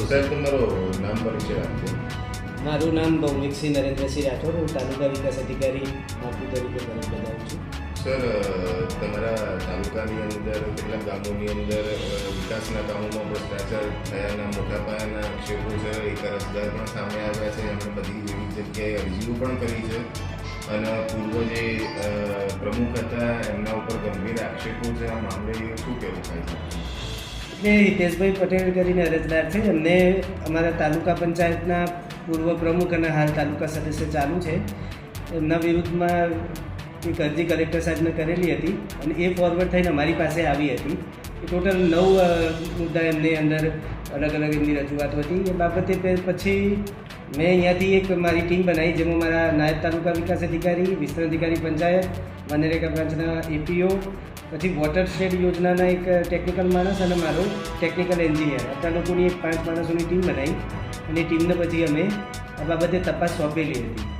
સાહેબ તમારું નામ પરિચય આપજો મારું નામ ભૌમિકસિંહ નરેન્દ્રસિંહ રાઠોડ હું તાલુકા વિકાસ અધિકારી માપુ તરીકે ફરજ બજાવું છું. સર તમારા તાલુકાની અંદર કેટલાક ગામોની અંદર વિકાસના કામોમાં ભ્રષ્ટાચાર થયાના મોટા પાયાના આક્ષેપો છે એક અરજદાર પણ સામે આવ્યા છે એમણે બધી વિવિધ જગ્યાએ અરજીઓ પણ કરી છે. અને પૂર્વ જે પ્રમુખ હતા એમના ઉપર ગંભીર આક્ષેપો છે આ મામલે શું કહેવું થાય છે? એટલે હિતેશભાઈ પટેલ કરીને અરજદાર છે. એમને અમારા તાલુકા પંચાયતના પૂર્વ પ્રમુખ અને હાલ તાલુકા સદસ્ય ચાલુ છે. એમના વિરુદ્ધમાં એક અરજી કલેક્ટર સાહેબને કરેલી હતી અને એ ફોરવર્ડ થઈને અમારી પાસે આવી હતી. ટોટલ નવ મુદ્દા એમની અંદર અલગ અલગ એમની રજૂઆત હતી. એ બાબતે પછી મેં અહીંયાથી એક મારી ટીમ બનાવી જેમાં મારા નાયબ તાલુકા વિકાસ અધિકારી, વિસ્તરણ અધિકારી પંચાયત મનરેગા બ્રાન્ચના એપીઓ, પછી વોટર શેડ યોજનાના એક ટેકનિકલ માણસ અને મારો ટેકનિકલ એન્જિનિયર. અત્યાર લોકોની એક પાંચ માણસોની ટીમ બનાવી અને ટીમને પછી અમે આ બાબતે તપાસ સોંપેલી હતી.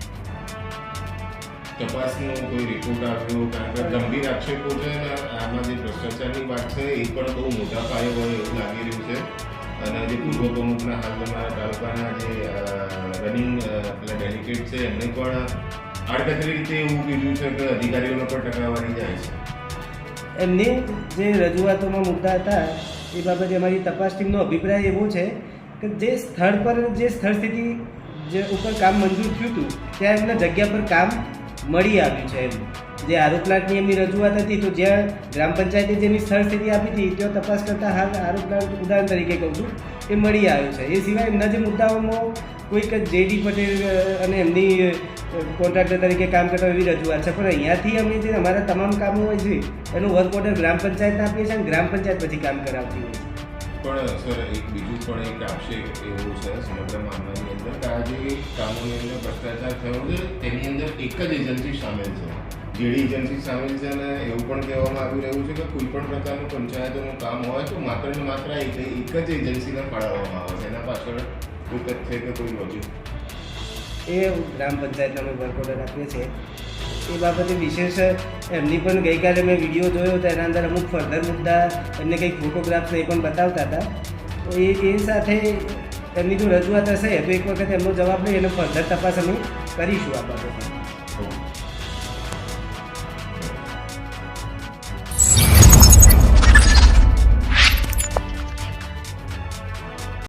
તપાસનો કોઈ રિપોર્ટ આવ્યો કારણ કે ગંભીર આક્ષેપો છે અને આમાં જે ભ્રષ્ટાચારની વાત છે, એ પણ બહુ મોટા પાયે હોય એવું લાગી રહ્યું છે. અને જે પૂર્વ પ્રમુખના હાલ તમારા તાલુકાના જે રનિંગ પેલા ડેલિકેટ છે, એમને પણ આડકતરી રીતે એવું કીધું છે કે અધિકારીઓને પણ ટકાવારી જાય છે. એમને જે રજૂઆતોમાં મુદ્દા હતા, એ બાબતે અમારી તપાસ ટીમનો અભિપ્રાય એવો છે કે જે સ્થળ પર, જે સ્થળ સ્થિતિ જે ઉપર કામ મંજૂર થયું હતું, ત્યાં એમના જગ્યા પર કામ મળી આવ્યું છે એમ જે આરોપ પ્લાન્ટની એમની રજૂઆત હતી તો જ્યાં ગ્રામ પંચાયતે જેની સ્થળ સ્થિતિ આપી હતી, ત્યાં તપાસ કરતાં હાલ આરોપ પ્લાન્ટ ઉદાહરણ તરીકે કહું છું, એ મળી આવ્યું છે. એ સિવાય એમના જે મુદ્દાઓમાં કોઈક જેડી પટેલ અને એમની કોન્ટ્રાક્ટર તરીકે કામ કરતા એવી રજૂઆત છે. પણ અહીંયાથી અમે જે અમારા તમામ કામો હોય છે, એનું વર્ક ઓર્ડર ગ્રામ પંચાયતને આપીએ છીએ અને ગ્રામ પંચાયત પછી કામ કરાવતી હોય છે. પણ, સર, એક બીજું પણ એક આપશે એવું છે સમગ્ર કામોની અંદર ભ્રષ્ટાચાર થયો છે, તેની અંદર એક જ એજન્સી સામેલ છે. જેડી એજન્સી સામેલ છે અને એવું પણ કહેવામાં આવી રહ્યું છે કે કોઈ પણ પ્રકારનું પંચાયતોનું કામ હોય તો માત્ર ને માત્ર એક જ એજન્સીને ફાળવવામાં આવે છે. એના પાછળ કોઈ તથ્ય કે કોઈ લોજિક એ ગ્રામ પંચાયતને અમે વર્ક ઓર્ડર આપીએ છીએ. એ બાબતે વિશેષ એમની પણ ગઈકાલે મેં વીડિયો જોયો, તો એના અંદર અમુક ફર્ધર મુદ્દા, એમને કંઈક ફોટોગ્રાફ્સ એ પણ બતાવતા હતા. તો એ સાથે તેમની જો રજૂઆત હશે તો એક વખત એમનો જવાબ લઈ અને ફર્ધર તપાસ અમે કરીશું આ બાબતે